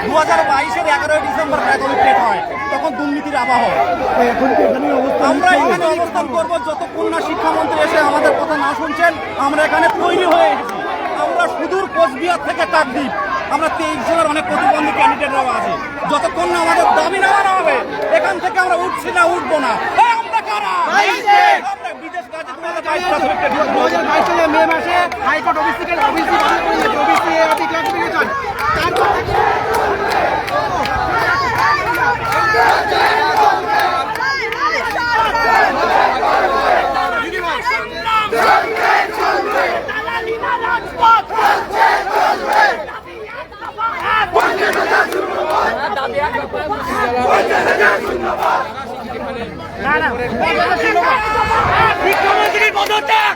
দু হাজার বাইশের এগারোই ডিসেম্বর প্রাথমিক টেট হয় তখন দুর্নীতির আবহাওয়া আমরা এখানে অবস্থান করব যতক্ষণ না শিক্ষামন্ত্রী এসে আমাদের কথা না শুনছেন আমরা এখানে তৈরি হয়ে এসেছি। আমরা সুদূর কোচবিহার থেকে কাকদ্বীপ আমরা তেইশ জনের অনেক প্রতিবন্ধী ক্যান্ডিডেটরাও আছে যতক্ষণ না আমাদের দাবি নেওয়ানো হবে এখান থেকে আমরা উঠছি না উঠবো না আমরা কারা বিদেশ কাজে দু হাজার বাইশ দু হাজার বাইশ সালে মে মাসে হাইকোর্ট অফিস থেকে ওবিসি এআরটি ক্লাসিফিকেশন তারপর থেকে শিক্ষামন্ত্রীর পদত্যাগ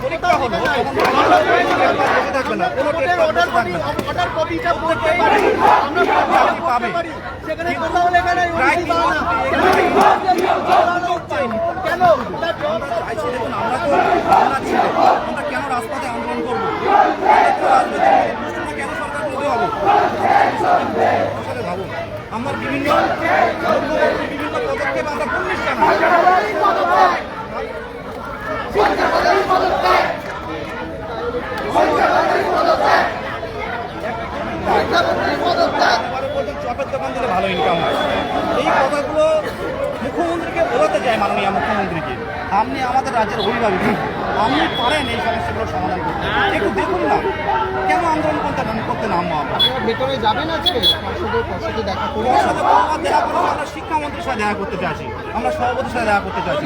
পরীক্ষা হলো। কোনো আমরা কেন কেন রাজপথে আন্দোলন করব কেন সরকার করতে হবে আসলে আমার বিভিন্ন পদক্ষেপ আমরা পুলিশ জানাই এবারে বলছেন চপের দোকান দিলে ভালো ইনকাম হয়। এই কথাগুলো মুখ্যমন্ত্রীকে বোঝাতে চায় মাননীয় মুখ্যমন্ত্রীকে। আপনি আমাদের রাজ্যের অভিভাবক। আপনি পারেন এই সমস্যাগুলো সমাধান করতে। একটু দেখুন না। কেন আন্দোলন করতে নাম করতে নামবো আমরা? ভেতরে যাবেন আজকে? পর্ষদের পর্ষদে দেখা করে ওর সাথে দেখা আমরা শিক্ষামন্ত্রীর সাথে দেখা করতে চাইছি। আমরা সভাপতির সাথে দেখা করতে চাইছি।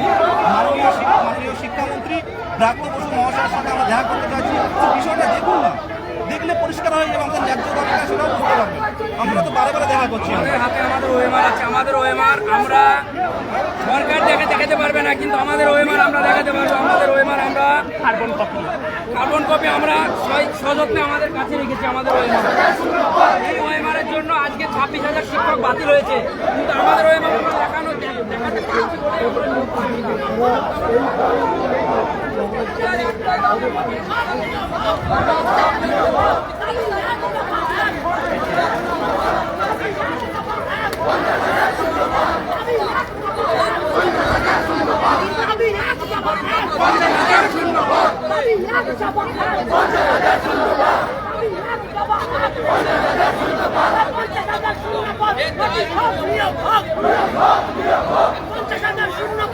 মাননীয় মাননীয় শিক্ষামন্ত্রী ব্রাত্য বসু মহাশয়ের সাথে আমরা দেখা করতে চাইছি। বিষয়টা দেখুন না। দেখলে পরিষ্কার হয়ে আমাদের ন্যায্য দাবিটা সেটাও বুঝতে পারবেন। আমরা তো বারে বারে দেখা করছি। আমাদের হাতে আমাদের ওএমআর আছে আমাদের ওএমআর আমরা সরকার দেখে দেখাতে পারবে না কিন্তু আমাদের ওএমআর আমরা দেখাতে পারব আমাদের ওএমআর আমরা কার্বন কপি কার্বন কপি আমরা সয়- সযত্নে আমাদের কাছে রেখেছি আমাদের ওএমআর এই ওএমআর এর জন্য আজকে ছাব্বিশ হাজার শিক্ষক বাতিল হয়েছে কিন্তু আমাদের ওএমআর আমরা দেখানো দেখাতে পারছি। পঞ্চাশ হাজার শূন্য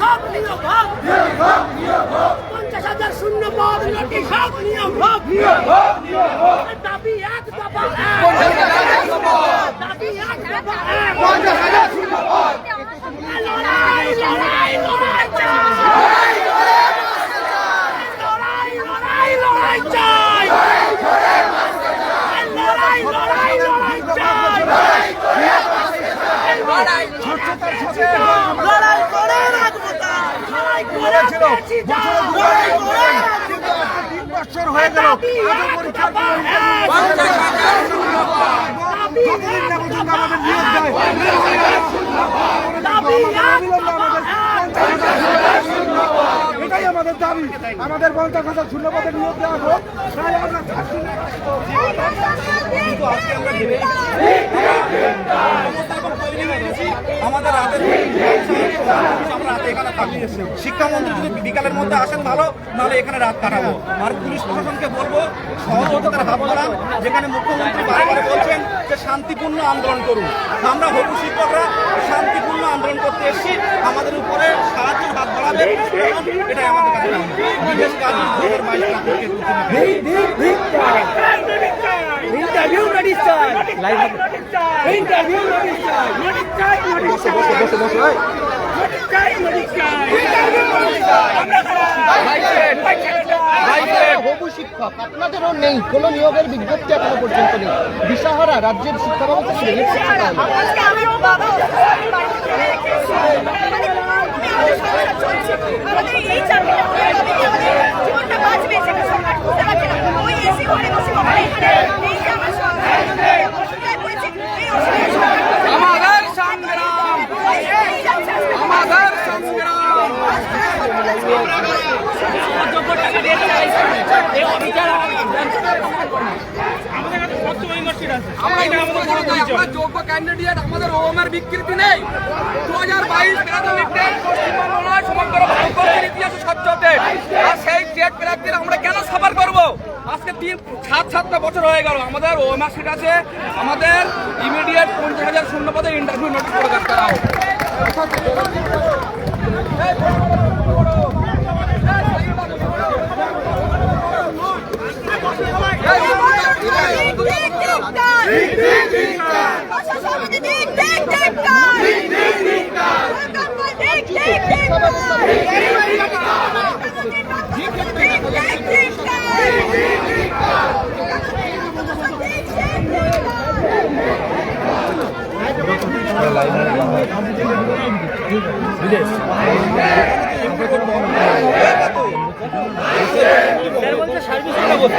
সব নিয়োগ হোক পঞ্চাশ হাজার শূন্য পদ নোটিশ সব নিয়োগ হোক দাবি এক দফা দাবি এক দফা লড়াই লড়াই চাই লড়াই লড়াই লড়াই চাই লড়াই লড়াই লড়াই চাই লড়াই করে রাখব তিন বছর হয়ে গেল যতদিন না পর্যন্ত আমাদের নিয়োগ দেয় এটাই আমাদের দাবি আমাদের পঞ্চাশ হাজার শূন্য পদে নিয়োগ দেওয়া হোক আমরা কিন্তু আজকে আমরা ভেবে হয়ে আমাদের রাতে আমরা রাতে এখানে থাকি শিক্ষামন্ত্রী যদি বিকালের মধ্যে আসেন ভালো নাহলে এখানে রাত কাটাবো আর পুলিশ প্রশাসনকে বলব সহযোগিতার হাত বাড়ান যেখানে মুখ্যমন্ত্রী বারে বলছেন যে শান্তিপূর্ণ আন্দোলন করুন আমরা হবু শিক্ষকরা শান্তিপূর্ণ আন্দোলন করতে এসেছি আমাদের উপরে সাহায্যের হাত বাড়াবে এটাই আমাদের কাছে। বিদেশ কাজী দু ইন্টারভিউ ইন্টারভিউ হবু শিক্ষক আপনাদেরও নেই কোনো নিয়োগের বিজ্ঞপ্তি এখনও পর্যন্ত নেই। দিশাহারা রাজ্যের শিক্ষা ব্যবস্থা ছিল এর শিক্ষা তাহলে। আজকে আমি বাবা বাড়িতে চলে এসেছি আমাদের কোনো রকমে আমাদের সংসার চলছে আমাদের এই চাকরিটা হলে তবে কি আমাদের জীবনটা বাঁচবে সেটা সরকার বুঝতে পারছে না ওই এসি ঘরে বসে বাবা এখানে এই যে আমার সংসার অসুবিধায় পড়েছে এই অসুবিধায় সরকার বুঝতে পারছে না। আমাদের সংগ্রাম এই যাচ্ছে আজকে আমাদের সংগ্রাম আমরা ইউনিভার্সিটি চাই, আমরা যোগ্য ক্যান্ডিডেট আমাদের ওমের বিকৃতি নেই দু হাজার বাইশ প্রাথমিক টেট পশ্চিমবঙ্গ নয় সমগ্র ভারতবর্ষের ইতিহাসে সহ্য হতে আর সেই টেট প্রার্থীরা আমরা কেন সাফার করব আজকে তিন সাত সাতটা বছর হয়ে গেল। আমাদের ওএমআর সিট আছে। আমাদের ইমিডিয়েট পঞ্চাশ হাজার শূন্য পদে ইন্টারভিউ প্রকাশ করা হোক কথা না আমরা শিক্ষামন্ত্রী চাই শিক্ষামন্ত্রী এখানে বসে সবাই শিক্ষামন্ত্রী দেখা চাই এবার আমাদের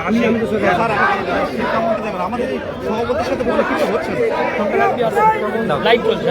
আমি আমি তো সরকার স্যার আমাদের শিক্ষামন্ত্রী দেবেন আমাদের সভাপতির সাথে বলে কিছু হচ্ছে না। লাইভ চলছে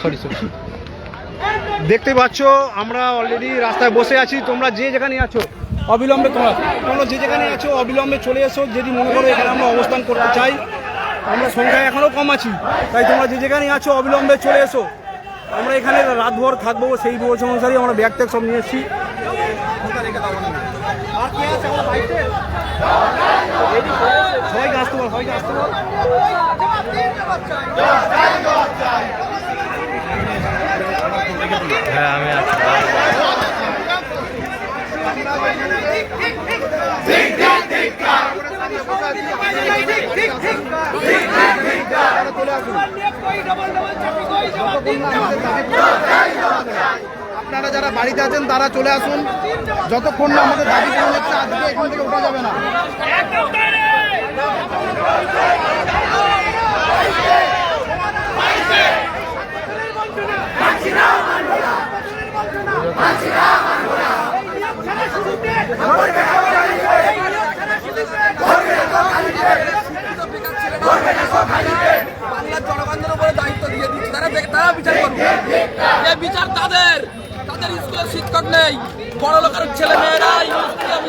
সরি সরি দেখতে পাচ্ছ আমরা অলরেডি রাস্তায় বসে আছি। তোমরা যে যেখানে আছো অবিলম্বে তোমরা তোমরা যে যেখানে আছো অবিলম্বে চলে এসো। যদি মনে করো এখানে আমরা অবস্থান করতে চাই আমরা সংখ্যায় এখনও কম আছি। তাই তোমরা যে যেখানে আছো অবিলম্বে চলে এসো। আমরা এখানে রাতভর থাকব সেই অনুসারে আমরা ব্যাগ ট্যাগ সব নিয়ে এসেছি। আর কে আছে আমার বাইকে সবাইকে আসতে পারো সবাইকে আসতে পারো আপনারা যারা বাড়িতে আছেন, তারা চলে আসুন। যতক্ষণ না আমাদের দাবি পূরণ হচ্ছে, আজকে এখান থেকে ওঠা যাবে না। উপরে দায়িত্ব দিয়ে তারা তারা বিচার করবে। বিচার তাদের। শিক্ষক নেই। বড় লোকের ছেলে মেয়েরা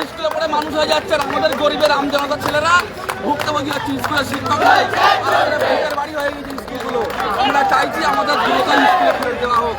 স্কুলে পড়ে মানুষ হয়ে যাচ্ছে আমাদের গরিবের আমজনতার ছেলেরা ভুক্তভোগী হচ্ছে স্কুলে শিক্ষক নেই। বাড়ি হয়ে গেছে স্কুলগুলো আমরা চাইছি আমাদের দ্রুত স্কুলে ফেরত দেওয়া হোক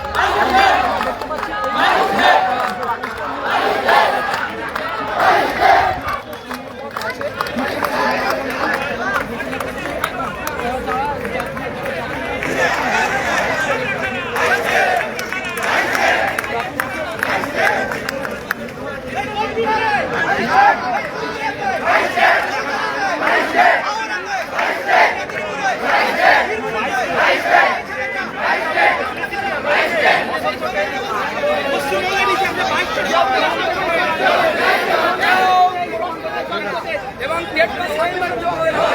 এবং টেট পাস সাইনবার দেওয়া হয়ে যাবে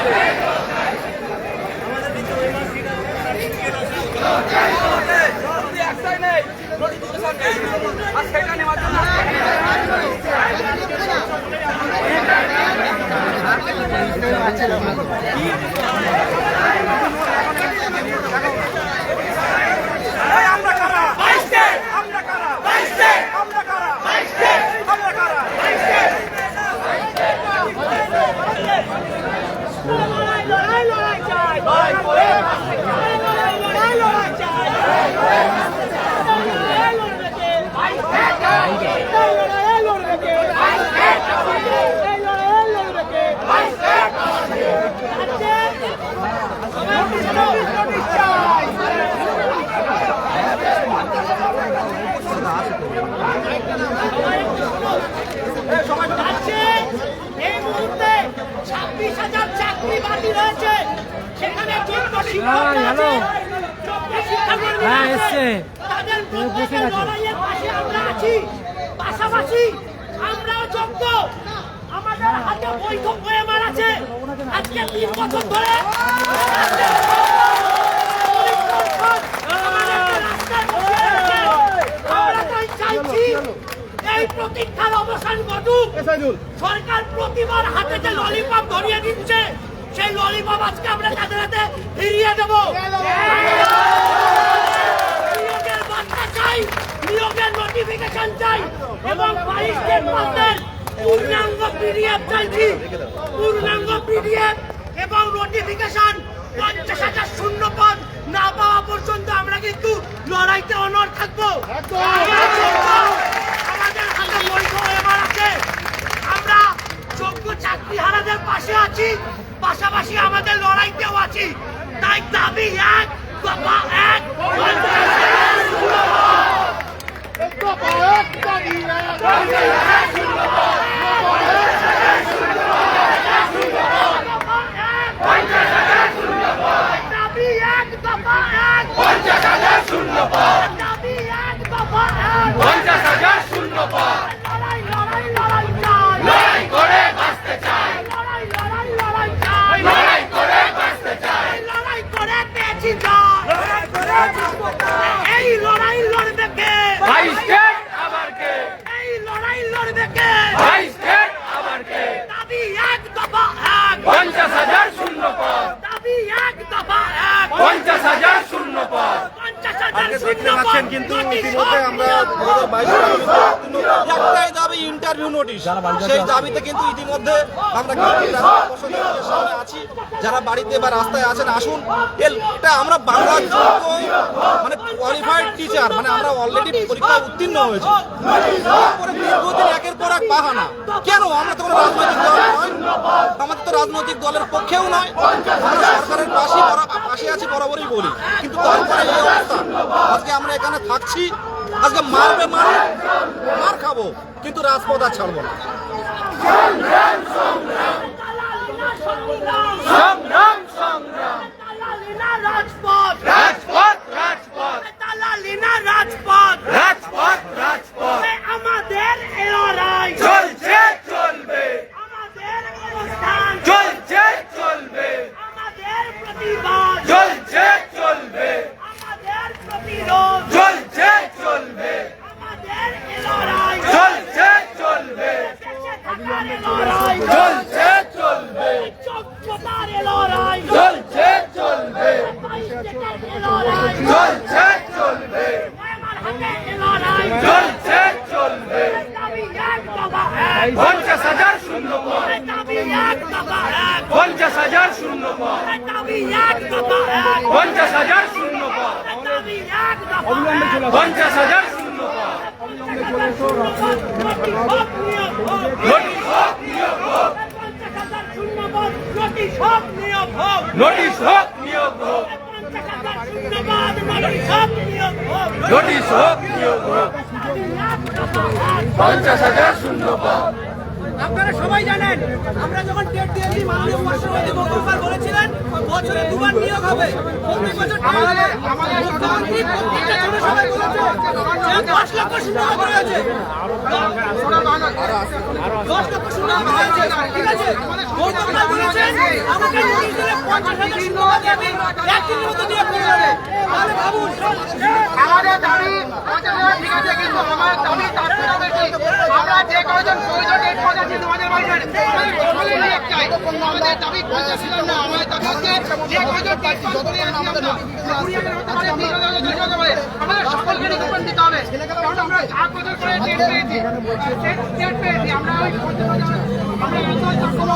শুধু একটাই নেই নোটিফিকেশন নেই আর সেটা নেওয়ার জন্য এই আমরা কারা আমরা কারা আমরা কারা আমরা কারা লড়াই লড়াই লড়াই চাই লড়াই লড়াই লড়াই লড়াই চাই লড়াই লড়বে কে লড়াই লড়বে কে লড়াই লড়বে কে আছে এই মুহূর্তে ছাব্বিশ হাজার চাকরি বাকি রয়েছে সেখানে আছে পাশাপাশি আমরাও যোগ্য আমাদের হাতে বৈধ ওয়েমার আছে আজকে তিন বছর ধরে এই প্রতীক্ষার অবসান ঘটুক। সরকার প্রতিবার হাতে যে ললিপপ ধরিয়ে দিচ্ছে সেই ললিপপ আজকে আমরা তাদের হাতে ফিরিয়ে দেবো? নিয়োগের বার্তা চাই, নিয়োগের নোটিফিকেশন চাই, এবং বাইশটের পদের পূর্ণাঙ্গ পিডিএফ চাইছি। পূর্ণাঙ্গ পিডিএফ এবং নোটিফিকেশন পঞ্চাশ হাজার শূন্য না পাওয়া পর্যন্ত আমরা কিন্তু লড়াইতে অনর থাকব। আমাদের হাতে এবার আছে। আমরা যোগ্য চাকরি হারাদের পাশে আছি। পাশাপাশি আমাদের লড়াইতেও আছি। তাই দাবি এক দফা এক দাবি এক দফা এক দাবি এক দফা এক লড়াই লড়াই লড়াই চাই লড়াই করে বাঁচতে চাই লড়াই লড়াই লড়াই চাই লড়াই করে বাঁচতে চাই লড়াই করে পেয়েছি জয় লড়াই করে এই লড়াই লড়বে কে এই লড়াই লড়বে কে দাবি এক দফা এক পঞ্চাশ হাজার শূন্য পদ দাবি এক দফা এক পঞ্চাশ হাজার শূন্য পদ পঞ্চাশ হাজার আজকে শূন্য দেখতে পাচ্ছেন কিন্তু ইতিমধ্যে আমরা একটাই দাবি ইন্টারভিউ নোটিশ সেই দাবিতে কিন্তু ইতিমধ্যে আমরা আছি যারা বাড়িতে বা রাস্তায় আছেন আসুন। এটা আমরা বাংলার মানে কোয়ালিফাইড টিচার মানে আমরা অলরেডি পরীক্ষায় উত্তীর্ণ হয়েছি। তারপরে দীর্ঘদিন একের পর এক বাহানা। কেন? আমরা তো কোনো রাজনৈতিক দল নয়। আমাদের তো রাজনৈতিক দলের পক্ষেও নয়। আমরা সরকারের পাশে পাশে আছি বরাবরই বলি। কিন্তু তারপরে এই অবস্থা। আজকে আমরা এখানে থাকছি। আজকে মারবে মার? মার খাব। কিন্তু রাজপথ আর ছাড়বো না। সংগ্রাম সংগ্রাম সংগ্রাম। রাজপথ রাজপথ তালালিনা রাজপথ রাজপথ রাজপথ আমাদের লড়াই। চলছে চলবে। আমাদের অবস্থান। চলছে চলবে। আমাদের প্রতিবাদ। চলছে চলবে। আমাদের প্রতিরোধ। চলছে চলবে। আমাদের লড়াই। চলছে চলবে। লড়াই। চলছে চলবে। এই লড়াই। চলছে চলবে। চলছে চলবে। লড়াই। চলছে চলবে দাবি এক দফা এক পঞ্চাশ হাজার শূন্য পঞ্চাশ হাজার শূন্য পঞ্চাশ হাজার শূন্য পঞ্চাশ হাজার শূন্য নোটিশ হোক নিয়োগ হোক। নোটিশ হোক নিয়োগ হোক। নোটিশ হোক নিয়োগ হোক নোটিশ হোক নিয়োগ হোক পঞ্চাশ হাজার শূন্য পদ আপনারা সবাই জানেন, আমরা যখন টেট দিয়েছি মাননীয় উপরাষ্ট্রপতি গতকাল বলেছিলেন, বছরে দুবার নিয়োগ হবে। মুখ্যমন্ত্রী আছে? আমাদের দাবি ঠিক আছে কিন্তু আমার দাবি তার আমরা যে কয়জন প্রয়োজন এই পদ আছে তোমাদের বাড়িতে আমাদের সকলেরই একটাই আমাদের দাবি পঞ্চাশ ছিলাম না আমাদের দাবি হচ্ছে যে কয়জন আমাদের সকলকে রিকমেন্ড দিতে হবে কারণ আমরা আট বছর করে ডেট পেয়েছি ডেট পেয়েছি আমরা ওই আমরা